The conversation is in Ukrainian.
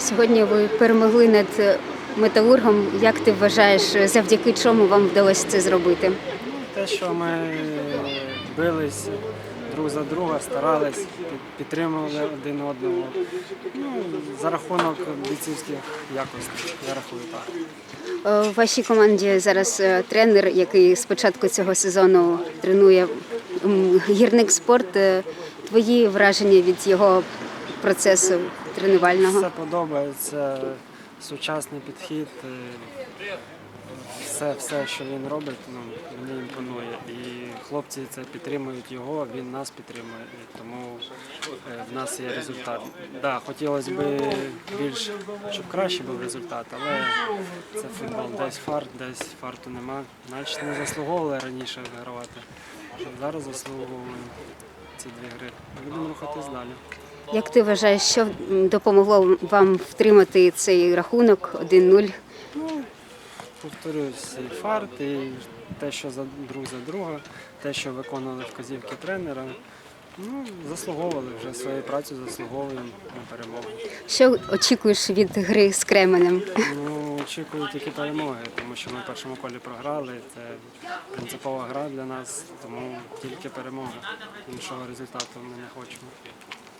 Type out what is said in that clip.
Сьогодні ви перемогли над е, металургом. Як ти вважаєш, завдяки чому вам вдалося це зробити? Те, що ми бились друг за друга, старались, підтримували один одного. Ну, за рахунок бійцівських якостей, я рахую так. Е, У вашій команді зараз е, тренер, який з початку цього сезону тренує гірник спорт. Е, Твої враження від його процесу тренувального? Все подобається, сучасний підхід. е, Все, все, що він робить, ну, мені імпонує. І хлопці це підтримують його, він нас підтримує. І тому е, в нас є результат. Да, хотілося б більш, щоб краще був результат, але це футбол. Десь фарт, десь фарту нема. Значить не заслуговували раніше вигравати. Зараз заслуговуємо ці дві гри. Будемо рухатись далі. Як ти вважаєш, що допомогло вам втримати цей рахунок 1-0? Ну, Повторюсь, і фарт, і те, що за друг за друга, те, що виконували вказівки тренера. Ну, заслуговували вже своєю працею, заслуговуємо на перемогу. Що очікуєш від гри з Кременем? Ну, очікую тільки перемоги, тому що ми в першому колі програли. Це принципова гра для нас, тому тільки перемога. Іншого результату ми не хочемо.